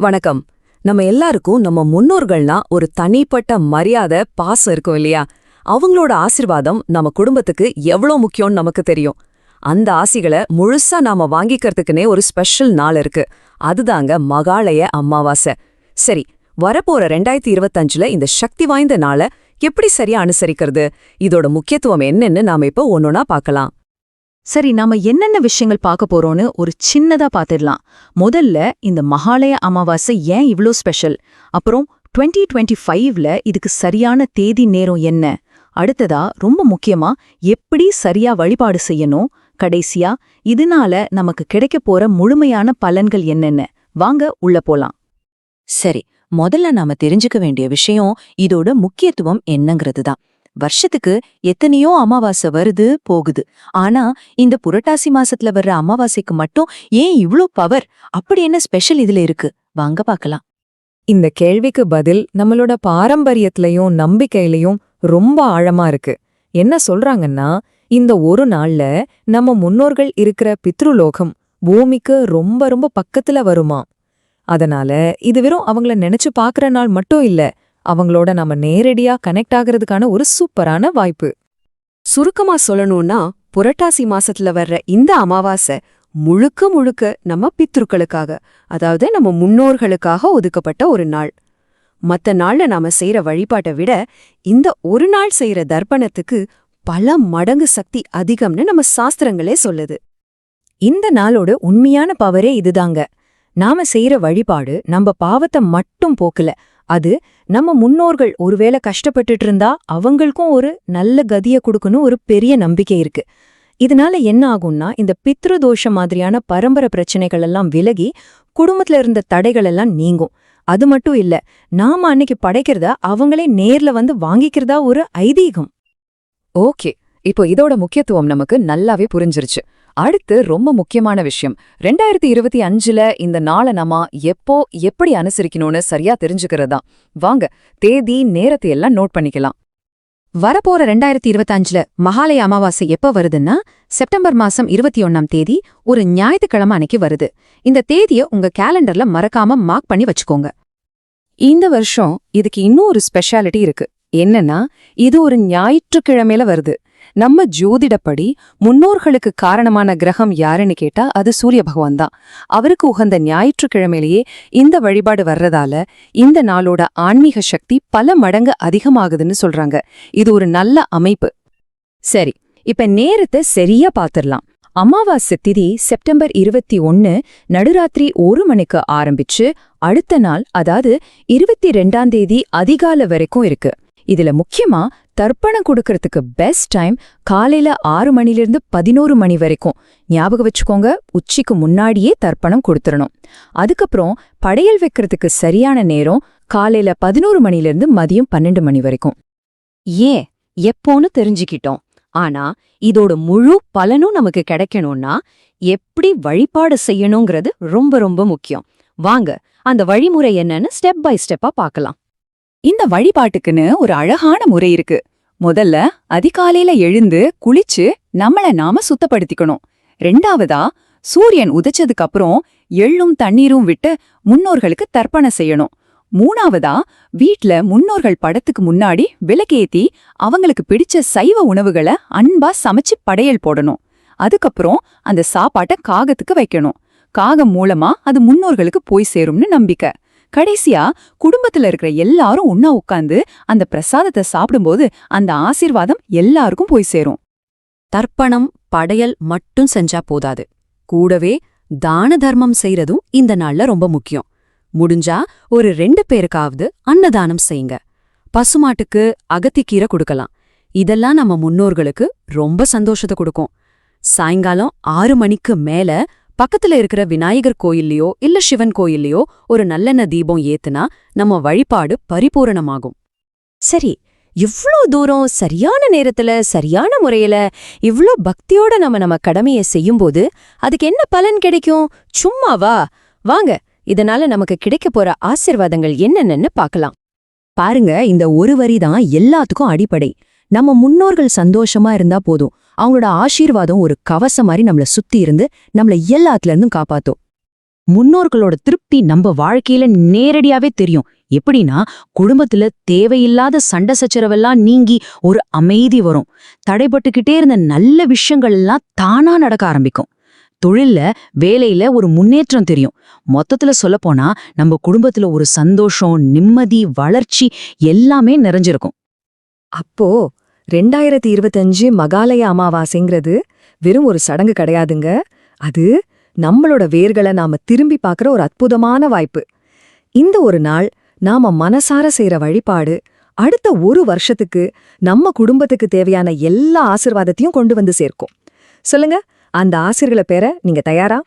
வணக்கம். நம்ம எல்லாருக்கும் நம்ம முன்னோர்கள்னா ஒரு தனிப்பட்ட மரியாதை பாசம் இருக்கும் இல்லையா? அவங்களோட ஆசிர்வாதம் நம்ம குடும்பத்துக்கு எவ்வளோ முக்கியம்னு நமக்கு தெரியும். அந்த ஆசிகளை முழுசா நாம வாங்கிக்கிறதுக்குனே ஒரு ஸ்பெஷல் நாள் இருக்கு. அதுதாங்க மகாலய அமாவாசை. சரி வரப்போற ரெண்டாயிரத்தி இருபத்தஞ்சுல இந்த சக்தி வாய்ந்த நாளை எப்படி சரியா அனுசரிக்கிறது? இதோட முக்கியத்துவம் என்னன்னு நாம இப்போ ஒன்னொன்னா பார்க்கலாம். சரி நாம என்னென்ன விஷயங்கள் பார்க்க போறோம்னு ஒரு சின்னதா பார்த்துடலாம். முதல்ல இந்த மகாலய அமாவாசை ஏன் இவ்ளோ ஸ்பெஷல் அப்புறம் 2025 டுவெண்ட்டி ஃபைவ்ல இதுக்கு சரியான தேதி நேரம் என்ன? அடுத்ததா ரொம்ப முக்கியமா எப்படி சரியா வழிபாடு செய்யணும்? கடைசியா இதனால நமக்கு கிடைக்க போற முழுமையான பலன்கள் என்னென்ன? வாங்க உள்ள போலாம். சரி முதல்ல நாம தெரிஞ்சுக்க வேண்டிய விஷயம் இதோட முக்கியத்துவம் என்னங்கிறது தான் வருஷத்துக்கு எத்தனையோ அமாவாசை வருது போகுது. ஆனா இந்த புரட்டாசி மாசத்துல வர்ற அமாவாசைக்கு மட்டும் ஏன் இவ்ளோ பவர் அப்படி என்ன ஸ்பெஷல் இதுல இருக்கு? வாங்க பார்க்கலாம். இந்த கேள்விக்கு பதில் நம்மளோட பாரம்பரியத்திலையும் நம்பிக்கையிலையும் ரொம்ப ஆழமா இருக்கு. என்ன சொல்றாங்கன்னா இந்த ஒரு நாள்ல நம்ம முன்னோர்கள் இருக்கிற பித்ருலோகம் பூமிக்கு ரொம்ப ரொம்ப பக்கத்துல வருமா அதனால இது வெறும் அவங்கள நினைச்சு பாக்குற நாள் மட்டும் இல்ல அவங்களோட நாம நேரடியா கனெக்ட் ஆகிறதுக்கான ஒரு சூப்பரான வாய்ப்பு. சுருக்கமா சொல்லணும்னா புரட்டாசி மாசத்துல வர்ற இந்த அமாவாசை முழுக்க முழுக்க நம்ம பித்ருக்களுக்காக அதாவது நம்ம முன்னோர்களுக்காக ஒதுக்கப்பட்ட ஒரு நாள். மத்த நாள்ல நாம செய்யற வழிபாட்டை விட இந்த ஒரு நாள் செய்யற தர்ப்பணத்துக்கு பல மடங்கு சக்தி அதிகம்னு நம்ம சாஸ்திரங்களே சொல்லுது. இந்த நாளோட உண்மையான பவரே இதுதாங்க. நாம செய்யற வழிபாடு நம்ம பாவத்தை மட்டும் போக்கல அது நம்ம முன்னோர்கள் ஒருவேளை கஷ்டப்பட்டுட்டு இருந்தா அவங்களுக்கும் ஒரு நல்ல கதிய கொடுக்கணும் ஒரு பெரிய நம்பிக்கை இருக்கு. இதனால என்ன ஆகும்னா இந்த பித்ரு தோஷம் மாதிரியான பரம்பரை பிரச்சனைகள் எல்லாம் விலகி குடும்பத்துல இருந்த தடைகள் எல்லாம் நீங்கும். அது மட்டும் இல்ல நாம அன்னைக்கு படைக்கிறதா அவங்களே நேர்ல வந்து வாங்கிக்கிறதா ஒரு ஐதீகம். ஓகே இப்போ இதோட முக்கியத்துவம் நமக்கு நல்லாவே புரிஞ்சிருச்சு. அடுத்து ரொம்ப முக்கியமான விஷயம். ரெண்டாயிரத்தி இருபத்தி அஞ்சுல இந்த நாளை நம்ம எப்போ எப்படி அனுசரிக்கணும்னு சரியா தெரிஞ்சுக்கிறதா வாங்க தேதி நேரத்தை எல்லாம் நோட் பண்ணிக்கலாம். வரப்போற ரெண்டாயிரத்தி இருபத்தஞ்சுல மகாலய அமாவாசை எப்ப வருதுன்னா செப்டம்பர் மாசம் இருபத்தி ஒன்னாம் தேதி ஒரு ஞாயிற்றுக்கிழமை அன்னைக்கு வருது. இந்த தேதிய உங்க கேலண்டர்ல மறக்காம மார்க் பண்ணி வச்சுக்கோங்க. இந்த வருஷம் இதுக்கு இன்னும் ஒரு ஸ்பெஷாலிட்டி இருக்கு. என்னன்னா இது ஒரு ஞாயிற்றுக்கிழமையில வருது. நம்ம ஜோதிடப்படி முன்னோர்களுக்கு காரணமான கிரகம் யாருன்னு கேட்டா அது சூரிய பகவான் தான். அவருக்கு உகந்த ஞாயிற்றுக்கிழமையிலேயே இந்த வழிபாடு வர்றதால இந்த நாளோட ஆன்மீக சக்தி பல மடங்கு அதிகமாகுதுன்னு சொல்றாங்க. இது ஒரு நல்ல அமைப்பு. சரி இப்ப நேரத்தை சரியா பாத்திரலாம். அமாவாசை திதி செப்டம்பர் இருபத்தி ஒன்னு நடுராத்திரி ஒரு மணிக்கு ஆரம்பிச்சு அடுத்த நாள் அதாவது இருபத்தி ரெண்டாம் தேதி அதிகால வரைக்கும் இருக்கு. இதுல முக்கியமா தர்ப்பணம் கொடுக்கறதுக்கு பெஸ்ட் டைம் காலையில ஆறு மணிலிருந்து பதினோரு மணி வரைக்கும். ஞாபகம் வச்சுக்கோங்க உச்சிக்கு முன்னாடியே தர்ப்பணம் கொடுத்துடணும் அதுக்கப்புறம் படையல் வைக்கிறதுக்கு சரியான நேரம் காலையில பதினோரு மணிலிருந்து மதியம் பன்னெண்டு மணி வரைக்கும். ஏன்? எப்போன்னு தெரிஞ்சுக்கிட்டோம். ஆனா இதோட முழு பலனும் நமக்கு கிடைக்கணும்னா எப்படி வழிபாடு செய்யணுங்கிறது ரொம்ப ரொம்ப முக்கியம். வாங்க அந்த வழிமுறை என்னன்னு ஸ்டெப் பை ஸ்டெப்பா பார்க்கலாம். இந்த வழிபாட்டுக்குன்னு ஒரு அழகான முறை இருக்கு. முதல்ல அதிகாலையில எழுந்து குளிச்சு நம்மள நாம சுத்தப்படுத்திக்கணும். ரெண்டாவதா சூரியன் உதிச்சதுக்கு அப்புறம் எள்ளும் தண்ணீரும் விட்டு முன்னோர்களுக்கு தர்ப்பணம் செய்யணும். மூணாவதா வீட்ல முன்னோர்கள் படத்துக்கு முன்னாடி விளக்கேத்தி அவங்களுக்கு பிடிச்ச சைவ உணவுகளை அன்பா சமைச்சு படையல் போடணும். அதுக்கப்புறம் அந்த சாப்பாட்டை காகத்துக்கு வைக்கணும். காகம் மூலமா அது முன்னோர்களுக்கு போய் சேரும்னு நம்பிக்கை. கடைசியா குடும்பத்துல இருக்கிற எல்லாரும் ஒன்னா உட்கார்ந்து அந்த பிரசாதத்தை சாப்பிடும்போது அந்த ஆசீர்வாதம் எல்லாருக்கும் போய் சேரும். தர்ப்பணம் படையல் மட்டும் செஞ்சா போதாது. கூடவே தான தர்மம் செய்யறதும் இந்த நாள்ல ரொம்ப முக்கியம். முடிஞ்சா ஒரு ரெண்டு பேருக்காவது அன்னதானம் செய்யுங்க. பசுமாட்டுக்கு அகத்திக்கீரை கொடுக்கலாம். இதெல்லாம் நம்ம முன்னோர்களுக்கு ரொம்ப சந்தோஷத்தை கொடுக்கும். சாயங்காலம் ஆறு மணிக்கு மேல பக்கத்துல இருக்கிற விநாயகர் கோயில்லையோ இல்ல சிவன் கோயில்லையோ ஒரு நல்லெண்ண தீபம் ஏத்துனா நம்ம வழிபாடு பரிபூரணமாகும். சரி இவ்ளோ தூரம் சரியான நேரத்துல சரியான முறையில இவ்ளோ பக்தியோட நம்ம நம்ம கடமையை செய்யும்போது அதுக்கு என்ன பலன் கிடைக்கும்? சும்மாவா? வாங்க இதனால நமக்கு கிடைக்க போற ஆசிர்வாதங்கள் என்னென்னு பார்க்கலாம். பாருங்க இந்த ஒரு வரி தான் எல்லாத்துக்கும் அடிப்படை. நம்ம முன்னோர்கள் சந்தோஷமா இருந்தா போதும். அவங்களோட ஆசீர்வாதம் ஒரு கவசம் மாதிரி நம்மள சுத்தி இருந்து நம்மள எல்லாத்துல இருந்தும் காப்பாத்தும். முன்னோர்களோட திருப்தி நம்ம வாழ்க்கையில நேரடியாவே தெரியும். எப்படின்னா குடும்பத்துல தேவையில்லாத சண்டை சச்சரவெல்லாம் நீங்கி ஒரு அமைதி வரும். தடைபட்டுக்கிட்டே இருந்த நல்ல விஷயங்கள் எல்லாம் தானா நடக்க ஆரம்பிக்கும். தொழில்ல வேலையில ஒரு முன்னேற்றம் தெரியும். மொத்தத்துல சொல்லப்போனா நம்ம குடும்பத்துல ஒரு சந்தோஷம் நிம்மதி வளர்ச்சி எல்லாமே நிறைஞ்சிருக்கும். அப்போ ரெண்டாயிரத்தி இருபத்தஞ்சு மகாலய அமாவாசைங்கிறது வெறும் ஒரு சடங்கு கிடையாதுங்க. அது நம்மளோட வேர்களை நாம திரும்பி பார்க்குற ஒரு அற்புதமான வாய்ப்பு. இந்த ஒரு நாள் நாம மனசார செய்யற வழிபாடு அடுத்த ஒரு வருஷத்துக்கு நம்ம குடும்பத்துக்கு தேவையான எல்லா ஆசிர்வாதத்தையும் கொண்டு வந்து சேர்க்கும். சொல்லுங்க அந்த ஆசிர்களை பெற நீங்க தயாரா?